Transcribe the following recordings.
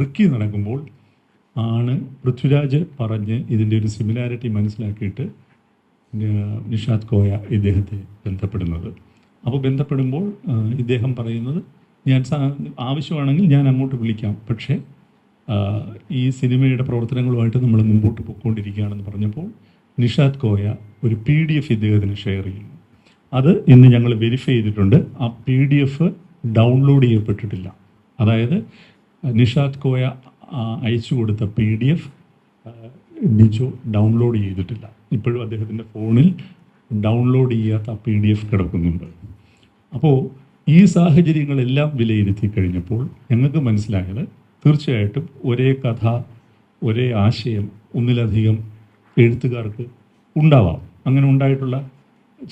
Ricky നടക്കുമ്പോൾ ആണ് പൃഥ്വിരാജ് പറഞ്ഞ് ഇതിന്റെ ഒരു സിമിലാരിറ്റി മനസ്സിലാക്കിയിട്ട് നിഷാദ് കോയ ഇദ്ദേഹത്തെ ബന്ധപ്പെടുന്നത്. അപ്പോൾ ബന്ധപ്പെടുമ്പോൾ ഇദ്ദേഹം പറയുന്നത് ഞാൻ ആവശ്യമാണെങ്കിൽ ഞാൻ അങ്ങോട്ട് വിളിക്കാം. പക്ഷേ ഈ സിനിമയുടെ പ്രവർത്തനങ്ങളുമായിട്ട് നമ്മൾ മുമ്പോട്ട് പോയിക്കൊണ്ടിരിക്കുകയാണെന്ന് പറഞ്ഞപ്പോൾ നിഷാദ് കോയ ഒരു പി ഡി എഫ് ഇദ്ദേഹത്തിന് ഷെയർ ചെയ്യുന്നു. അത് ഇന്ന് ഞങ്ങൾ വെരിഫൈ ചെയ്തിട്ടുണ്ട്. ആ പി ഡി എഫ് ഡൗൺലോഡ് ചെയ്യപ്പെട്ടിട്ടില്ല. അതായത് നിഷാദ് കോയ അയച്ചു കൊടുത്ത P D F Dijo download ചെയ്തിട്ടില്ല. ഇപ്പോഴും അദ്ദേഹത്തിന്റെ ഫോണിൽ ഡൗൺലോഡ് ചെയ്യാത്ത പി ഡി എഫ് കിടക്കുന്നുണ്ട്. അപ്പോൾ ഈ സാഹചര്യങ്ങളെല്ലാം വിലയിരുത്തി കഴിഞ്ഞപ്പോൾ ഞങ്ങൾക്ക് മനസ്സിലായത് തീർച്ചയായിട്ടും ഒരേ കഥ ഒരേ ആശയം ഒന്നിലധികം എഴുത്തുകാർക്ക് ഉണ്ടാവാം. അങ്ങനെ ഉണ്ടായിട്ടുള്ള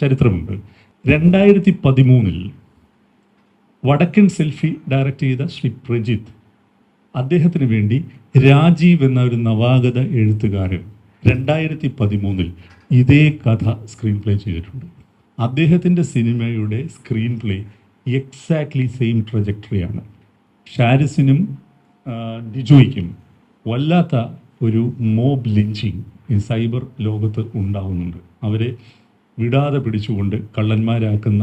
ചരിത്രമുണ്ട്. രണ്ടായിരത്തി പതിമൂന്നിൽ വടക്കൻ സെൽഫി ഡയറക്റ്റ് ചെയ്ത ശ്രീ പ്രജിത്ത് അദ്ദേഹത്തിന് വേണ്ടി രാജീവ് എന്ന ഒരു നവാഗത എഴുത്തുകാരൻ രണ്ടായിരത്തി പതിമൂന്നിൽ ഇതേ കഥ സ്ക്രീൻ പ്ലേ ചെയ്തിട്ടുണ്ട്. അദ്ദേഹത്തിന്റെ സിനിമയുടെ സ്ക്രീൻ പ്ലേ എക്സാക്ട്ലി സെയിം ട്രജക്ടറിയാണ് ഷാരിസിനും ഡിജോയ്ക്കും വല്ലാത്ത ഒരു മോബ് ലിഞ്ചിങ് ഈ സൈബർ ലോകത്ത് ഉണ്ടാവുന്നുണ്ട്. അവരെ വിടാതെ പിടിച്ചുകൊണ്ട് കള്ളന്മാരാക്കുന്ന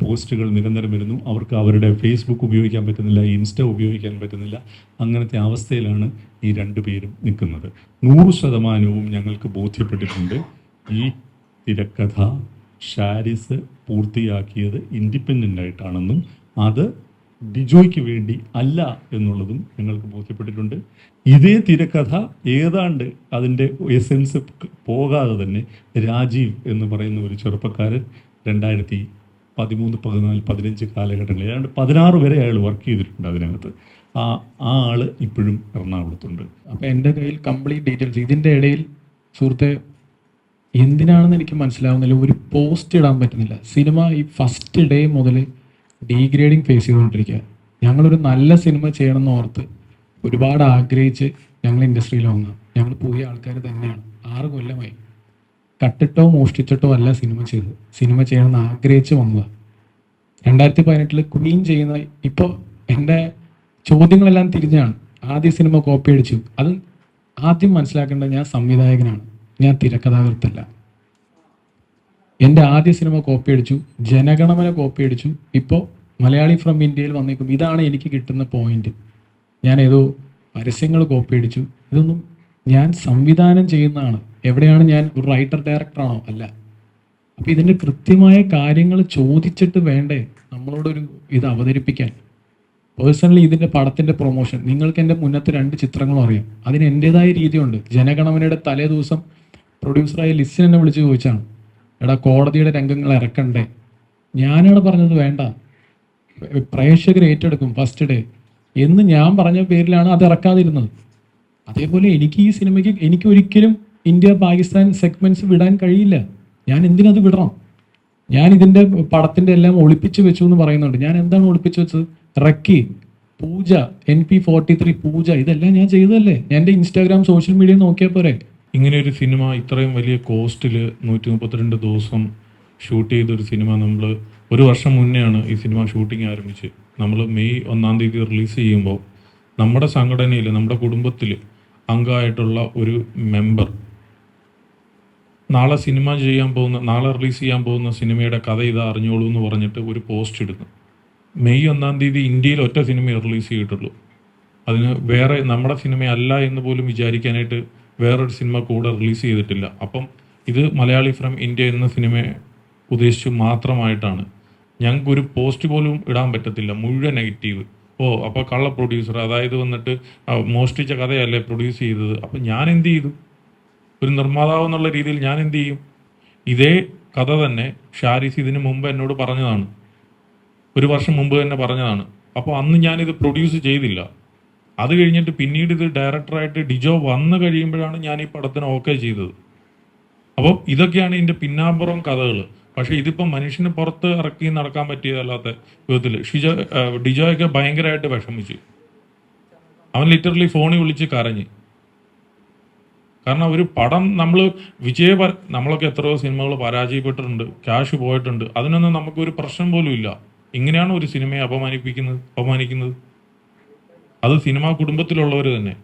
പോസ്റ്റുകൾ നിരന്തരം വരുന്നു അവർക്ക് അവരുടെ ഫേസ്ബുക്ക് ഉപയോഗിക്കാൻ പറ്റുന്നില്ല ഇൻസ്റ്റ ഉപയോഗിക്കാൻ പറ്റുന്നില്ല. അങ്ങനത്തെ അവസ്ഥയിലാണ് ഈ രണ്ടു പേരും നിൽക്കുന്നത്. നൂറ് ശതമാനവും ഞങ്ങൾക്ക് ബോധ്യപ്പെട്ടിട്ടുണ്ട്. ഈ തിരക്കഥ ഷാരിസ് പൂർത്തിയാക്കിയത് ഇൻഡിപെൻഡന്റ് ആയിട്ടാണെന്നും അത് ഡിജോയ്ക്ക് വേണ്ടി അല്ല എന്നുള്ളതും ഞങ്ങൾക്ക് ബോധ്യപ്പെട്ടിട്ടുണ്ട്. ഇതേ തിരക്കഥ ഏതാണ്ട് അതിന്റെ എസെൻസ് പോകാതെ തന്നെ രാജീവ് എന്ന് പറയുന്ന ഒരു ചെറുപ്പക്കാരൻ രണ്ടായിരത്തി പതിമൂന്ന് പതിനാല് പതിനഞ്ച് കാലഘട്ടങ്ങളിൽ ഏതാണ്ട് പതിനാറ് വരെ അയാൾ വർക്ക് ചെയ്തിട്ടുണ്ട് അതിനകത്ത്. ആ ആ ആൾ ഇപ്പോഴും എറണാകുളത്തുണ്ട്. അപ്പോൾ എന്റെ കയ്യിൽ കംപ്ലീറ്റ് ഡീറ്റെയിൽസ് ഇതിന്റെ ഇടയിൽ സുഹൃത്തെ എന്തിനാണെന്ന് എനിക്ക് മനസ്സിലാവുന്നില്ല. ഒരു പോസ്റ്റ് ഇടാൻ പറ്റുന്നില്ല. സിനിമ ഈ ഫസ്റ്റ് ഡേ മുതൽ ഡീഗ്രേഡിങ് ഫേസ് ചെയ്തുകൊണ്ടിരിക്കുക. ഞങ്ങളൊരു നല്ല സിനിമ ചെയ്യണമെന്ന് ഓർത്ത് ഒരുപാട് ആഗ്രഹിച്ച് ഞങ്ങൾ ഇൻഡസ്ട്രിയിൽ വന്നു. ഞങ്ങൾ പുതിയ ആൾക്കാർ തന്നെയാണ്. ആറ് കൊല്ലമായി. കട്ടിട്ടോ മോഷ്ടിച്ചിട്ടോ അല്ല സിനിമ ചെയ്തത്. സിനിമ ചെയ്യണമെന്ന് ആഗ്രഹിച്ച് വന്നതാണ്. രണ്ടായിരത്തി പതിനെട്ടിൽ ക്വീൻ ചെയ്യുന്ന ഇപ്പോൾ എന്റെ ചോദ്യങ്ങളെല്ലാം തിരിഞ്ഞാണ്. ആദ്യ സിനിമ കോപ്പി അടിച്ചു. അത് ആദ്യം മനസ്സിലാക്കേണ്ടത് ഞാൻ സംവിധായകനാണ്. ഞാൻ തിരക്കഥാകൃത്തല്ല. എന്റെ ആദ്യ സിനിമ കോപ്പി അടിച്ചു. ജനഗണമന കോപ്പി അടിച്ചു. ഇപ്പോൾ മലയാളി ഫ്രം ഇന്ത്യയിൽ വന്നേക്കും. ഇതാണ് എനിക്ക് കിട്ടുന്ന പോയിന്റ് ഞാൻ ഏതോ പരസ്യങ്ങൾ കോപ്പി അടിച്ചു. ഇതൊന്നും ഞാൻ സംവിധാനം ചെയ്യുന്നതാണ്. എവിടെയാണ് ഞാൻ ഒരു റൈറ്റർ ഡയറക്ടറാണോ അല്ല. അപ്പൊ ഇതിന്റെ കൃത്യമായ കാര്യങ്ങൾ ചോദിച്ചിട്ട് വേണ്ടേ നമ്മളോടൊരു ഇത് അവതരിപ്പിക്കാൻ? പേഴ്സണലി ഇതിന്റെ പടത്തിന്റെ പ്രൊമോഷൻ നിങ്ങൾക്ക് എന്റെ മുന്നത്തെ രണ്ട് ചിത്രങ്ങളും അറിയാം. അതിന് എന്റെതായ രീതിയുണ്ട്. ജനഗണമനയുടെ തലേ ദിവസം പ്രൊഡ്യൂസറായ ലിസ്റ്റിൻ എന്നെ വിളിച്ച് ചോദിച്ചാണ്. എടാ കോടതിയുടെ രംഗങ്ങൾ ഇറക്കണ്ടേ? ഞാനാണ് പറഞ്ഞത് വേണ്ട. പ്രേക്ഷകർ ഏറ്റെടുക്കും ഫസ്റ്റ് ഡേ എന്ന് ഞാൻ പറഞ്ഞ പേരിലാണ് അത് ഇറക്കാതിരുന്നത്. അതേപോലെ എനിക്ക് ഈ സിനിമയ്ക്ക് എനിക്ക് ഒരിക്കലും ഇന്ത്യ പാകിസ്ഥാൻ സെഗ്മെന്റ്സ് വിടാൻ കഴിയില്ല. ഞാൻ എന്തിനത് വിടണം? ഞാൻ ഇതിന്റെ പടത്തിന്റെ എല്ലാം ഒളിപ്പിച്ച് വെച്ചു എന്ന് പറയുന്നുണ്ട്. ഞാൻ എന്താണ് ഒളിപ്പിച്ച് വെച്ചത്? റക്കി Pooja N P forty three Pooja ഇതെല്ലാം ഞാൻ ചെയ്തതല്ലേ? ഞാൻ എന്റെ ഇൻസ്റ്റാഗ്രാം സോഷ്യൽ മീഡിയ നോക്കിയാൽ പോരെ. ഇങ്ങനെ ഒരു സിനിമ ഇത്രയും വലിയ കോസ്റ്റിൽ നൂറ്റി മുപ്പത്തിരണ്ട് ദിവസം ഷൂട്ട് ചെയ്ത ഒരു സിനിമ നമ്മൾ ഒരു വർഷം മുന്നെയാണ് ഈ സിനിമ ഷൂട്ടിംഗ് ആരംഭിച്ച്. നമ്മൾ മെയ് ഒന്നാം തീയതി റിലീസ് ചെയ്യുമ്പോൾ നമ്മുടെ സംഘടനയിൽ നമ്മുടെ കുടുംബത്തിൽ അംഗമായിട്ടുള്ള ഒരു മെമ്പർ നാളെ സിനിമ ചെയ്യാൻ പോകുന്ന നാളെ റിലീസ് ചെയ്യാൻ പോകുന്ന സിനിമയുടെ കഥ ഇത് അറിഞ്ഞോളൂ എന്ന് പറഞ്ഞിട്ട് ഒരു പോസ്റ്റ് ഇടുന്നു. മെയ് ഒന്നാം തീയതി ഇന്ത്യയിൽ ഒറ്റ സിനിമ റിലീസ് ചെയ്തിട്ടുള്ളൂ. അതിന് വേറെ നമ്മുടെ സിനിമയല്ല എന്ന് പോലും വിചാരിക്കാനായിട്ട് വേറൊരു സിനിമ കൂടെ റിലീസ് ചെയ്തിട്ടില്ല. അപ്പം ഇത് മലയാളി ഫ്രം ഇന്ത്യ എന്ന സിനിമയെ ഉദ്ദേശിച്ചു മാത്രമായിട്ടാണ്. ഞങ്ങൾക്ക് ഒരു പോസ്റ്റ് പോലും ഇടാൻ പറ്റത്തില്ല. മുഴുവൻ നെഗറ്റീവ്. ഓ അപ്പോൾ കള്ള പ്രൊഡ്യൂസർ അതായത് വന്നിട്ട് മോഷ്ടിച്ച കഥയല്ലേ പ്രൊഡ്യൂസ് ചെയ്തത്? അപ്പം ഞാൻ എന്ത് ചെയ്തു? ഒരു നിർമ്മാതാവ് എന്നുള്ള രീതിയിൽ ഞാൻ എന്ത് ചെയ്യും? ഇതേ കഥ തന്നെ ഷാരിസ് ഇതിന് മുമ്പ് എന്നോട് പറഞ്ഞതാണ്. ഒരു വർഷം മുമ്പ് തന്നെ പറഞ്ഞതാണ്. അപ്പോൾ അന്ന് ഞാനിത് പ്രൊഡ്യൂസ് ചെയ്തില്ല. അത് കഴിഞ്ഞിട്ട് പിന്നീട് ഇത് ഡയറക്ടറായിട്ട് ഡിജോ വന്നു കഴിയുമ്പോഴാണ് ഞാൻ ഈ പടത്തിന് ഓക്കെ ചെയ്തത്. അപ്പോൾ ഇതൊക്കെയാണ് ഇതിന്റെ പിന്നാമ്പുറം കഥകൾ പക്ഷേ ഇതിപ്പം മനുഷ്യന് പുറത്ത് ഇറക്കി നടക്കാൻ പറ്റിയതല്ലാത്ത വിധത്തിൽ ഷിജോ ഡിജോയൊക്കെ ഭയങ്കരമായിട്ട് വിഷമിച്ചു. അവൻ ലിറ്ററലി ഫോണിൽ വിളിച്ച് കരഞ്ഞ്. കാരണം ഒരു പടം നമ്മൾ വിജയ നമ്മളൊക്കെ എത്രയോ സിനിമകൾ പരാജയപ്പെട്ടിട്ടുണ്ട് ക്യാഷ് പോയിട്ടുണ്ട്. അതിനൊന്നും നമുക്കൊരു പ്രശ്നം പോലും ഇല്ല. ഇങ്ങനെയാണ് ഒരു സിനിമയെ അപമാനിപ്പിക്കുന്നത് അപമാനിക്കുന്നത്. അത് സിനിമാ കുടുംബത്തിലുള്ളവർ തന്നെ.